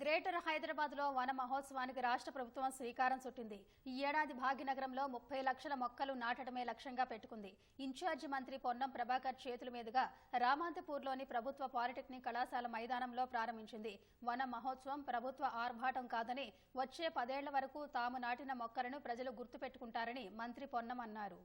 Greater హైదరాబాద్లో వన మహోత్సవానికి రాష్ట్ర ప్రభుత్వం శ్రీకారం చుట్టింది. ఈ ఏడాది భాగ్యనగరంలో ముప్పై లక్షల మొక్కలు నాటడమే లక్ష్యంగా పెట్టుకుంది. ఇన్ఛార్జి మంత్రి పొన్నం ప్రభాకర్ చేతుల మీదుగా రామాంతపూర్లోని ప్రభుత్వ పాలిటెక్నిక్ కళాశాల మైదానంలో ప్రారంభించింది. వన మహోత్సవం ప్రభుత్వ ఆర్భాటం కాదని వచ్చే పదేళ్ళ వరకు తాము నాటిన మొక్కలను ప్రజలు గుర్తుపెట్టుకుంటారని మంత్రి పొన్నం అన్నారు.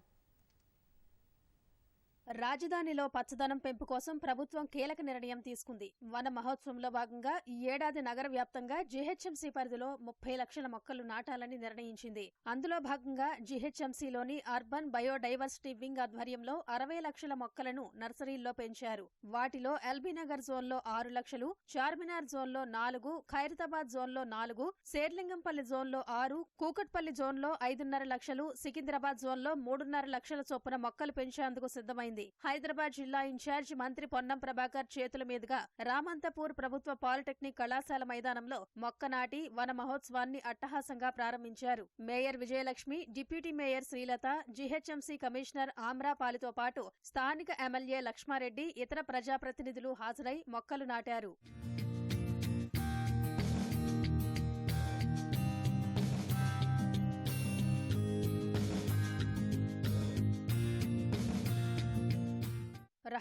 రాజధానిలో పచ్చదనం పెంపు కోసం ప్రభుత్వం కీలక నిర్ణయం తీసుకుంది. వన మహోత్సవంలో భాగంగా ఈ ఏడాది నగర వ్యాప్తంగా జీహెచ్ఎంసీ పరిధిలో ముప్పై లక్షల మొక్కలు నాటాలని నిర్ణయించింది. అందులో భాగంగా జీహెచ్ఎంసీలోని అర్బన్ బయోడైవర్సిటీ వింగ్ ఆధ్వర్యంలో అరవై లక్షల మొక్కలను నర్సరీల్లో పెంచారు. వాటిలో ఎల్బీనగర్ జోన్లో ఆరు లక్షలు చార్మినార్ జోన్లో నాలుగు ఖైరతాబాద్ జోన్లో నాలుగు శేర్లింగంపల్లి జోన్లో ఆరు కూకట్పల్లి జోన్లో ఐదున్నర లక్షలు సికింద్రాబాద్ జోన్లో మూడున్నర లక్షల చొప్పున మొక్కలు పెంచేందుకు జరిగింది హైదరాబాద్ జిల్లా ఇన్ఛార్జ్ మంత్రి పొన్నం ప్రభాకర్ చేతుల మీదుగా రామంతపూర్ ప్రభుత్వ పాలిటెక్నిక్ కళాశాల మైదానంలో మొక్క నాటి వన మహోత్సవాన్ని అట్టహాసంగా ప్రారంభించారు. Mayor Vijayalakshmi deputy mayor Srilatha GHMC commissioner ఆమ్రాపాలితో పాటు స్థానిక ఎమ్మెల్యే లక్ష్మారెడ్డి ఇతర ప్రజాప్రతినిధులు హాజరై మొక్కలు నాటారు.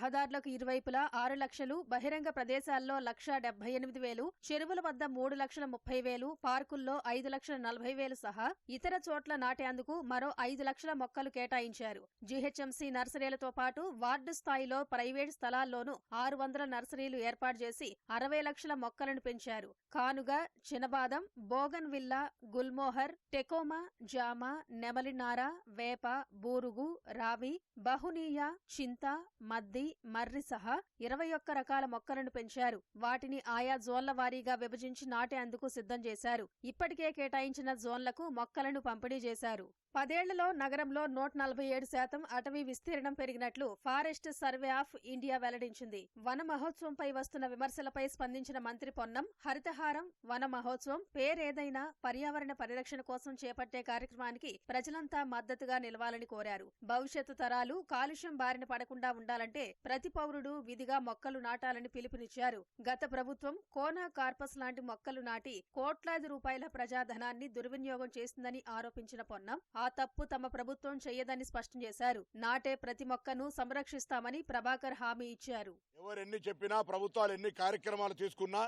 రహదారులకు ఇరువైపులా ఆరు లక్షలు బహిరంగ ప్రదేశాల్లో లక్ష డెబ్బై ఎనిమిది వేలు చెరువుల వద్ద మూడు లక్షల ముప్పై వేలు పార్కుల్లో ఐదు లక్షల నలభై వేలు సహా ఇతర చోట్ల నాటేందుకు మరో ఐదు లక్షల మొక్కలు కేటాయించారు. జీహెచ్ఎంసీ నర్సరీలతో పాటు వార్డు స్థాయిలో ప్రైవేట్ స్థలాల్లోనూ ఆరు వందల నర్సరీలు ఏర్పాటు చేసి అరవై లక్షల మొక్కలను పెంచారు. కానుగ చినబాదం బోగన్ విల్లా గుల్మోహర్ టెకోమా జామ నెమలినార వేప బూరుగు రావి బహునీయ చింత మద్ది మర్రి సహా ఇరవై ఒక్క రకాల మొక్కలను పెంచారు. వాటిని ఆయా జోన్ల వారీగా విభజించి నాటేందుకు సిద్ధం చేశారు. ఇప్పటికే కేటాయించిన జోన్లకు మొక్కలను పంపిణీ చేశారు. పదేళ్ళలో నగరంలో నూట నలభై ఏడు శాతం అటవీ విస్తీర్ణం పెరిగినట్లు ఫారెస్ట్ సర్వే ఆఫ్ ఇండియా వెల్లడించింది. వన మహోత్సవంపై వస్తున్న విమర్శలపై స్పందించిన మంత్రి పొన్నం హరితహారం వన మహోత్సవం పేరేదైనా పర్యావరణ పరిరక్షణ కోసం చేపట్టే కార్యక్రమానికి ప్రజలంతా మద్దతుగా నిలవాలని కోరారు. భవిష్యత్తు తరాలు కాలుష్యం బారిన పడకుండా ఉండాలంటే ప్రతి పౌరుడు విధిగా మొక్కలు నాటాలని పిలుపునిచ్చారు. గత ప్రభుత్వం కోనా కార్పస్ లాంటి మొక్కలు నాటి కోట్లాది రూపాయల ప్రజాధనాన్ని దుర్వినియోగం చేసిందని ఆరోపించిన పొన్నం ఆ తప్పు తమ ప్రభుత్వం చెయ్యదని స్పష్టం చేశారు. నాటే ప్రతి మొక్కను సంరక్షిస్తామని ప్రభాకర్ హామీ ఇచ్చారు. ఎవరెన్ని చెప్పినా ప్రభుత్వాలు ఎన్ని కార్యక్రమాలు తీసుకున్నా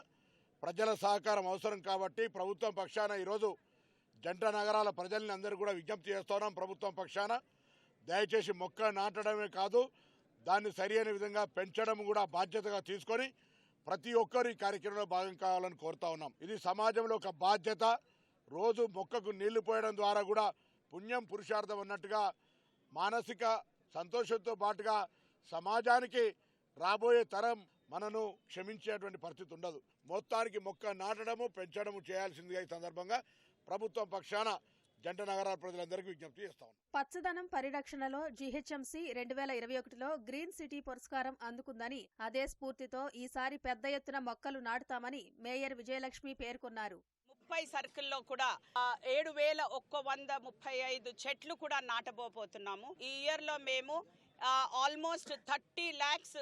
ప్రజల సహకారం అవసరం కాబట్టి ప్రభుత్వం పక్షాన ఈరోజు జంట నగరాల ప్రజల్ని అందరూ కూడా విజ్ఞప్తి చేస్తున్నాం ప్రభుత్వం పక్షాన దయచేసి మొక్క నాటడమే కాదు దాన్ని సరియైన విధంగా పెంచడం కూడా బాధ్యతగా తీసుకొని ప్రతి ఒక్కరు ఈ కార్యక్రమంలో భాగం కావాలని కోరుతా ఉన్నాం. ఇది సమాజంలో ఒక బాధ్యత. రోజు మొక్కకు నీళ్ళు పోయడం ద్వారా కూడా పుణ్యం పురుషార్థం అన్నట్టుగా మానసిక సంతోషంతో పాటుగా సమాజానికి రాబోయే తరం మనను క్షమించేటువంటి పరిస్థితి ఉండదు. మొత్తానికి మొక్క నాటడము పెంచడము చేయాల్సిందిగా ఈ సందర్భంగా ప్రభుత్వం పక్షాన జంట నగరాల ప్రజలందరికీ విజ్ఞప్తి చేస్తా పచ్చదనం పరిరక్షణలో జీహెచ్ఎంసీ రెండు వేల ఇరవై ఒకటిలో గ్రీన్ సిటీ పురస్కారం అందుకుందని అదే స్ఫూర్తితో ఈసారి పెద్ద ఎత్తున మొక్కలు నాటుతామని మేయర్ విజయలక్ష్మి పేర్కొన్నారు. ముప్పై సర్కిల్లో కూడా ఏడు వేల ఒక్క వంద ముప్పై ఐదు చెట్లు కూడా నాటబోతున్నాము ఈ ఇయర్లో మేము ఆల్మోస్ట్ థర్టీ ల్యాక్స్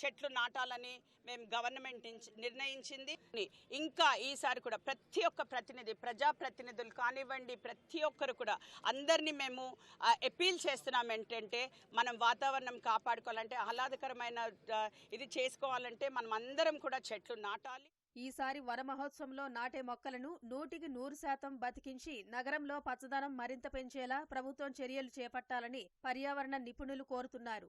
చెట్లు నాటాలని మేము గవర్నమెంట్ నిర్ణయించింది. ఇంకా ఈసారి కూడా ప్రతి ఒక్క ప్రతినిధి ప్రజా ప్రతినిధులు కానివ్వండి ప్రతి ఒక్కరు కూడా అందరినీ మేము అపీల్ చేస్తున్నాం ఏంటంటే మనం వాతావరణం కాపాడుకోవాలంటే ఆహ్లాదకరమైన ఇది చేసుకోవాలంటే మనం అందరం కూడా చెట్లు నాటాలి. ఈసారి వన మహోత్సవంలో నాటే మొక్కలను నూటికి నూరు శాతం బతికించి నగరంలో పచ్చదనం మరింత పెంచేలా ప్రభుత్వం చర్యలు చేపట్టాలని పర్యావరణ నిపుణులు కోరుతున్నారు.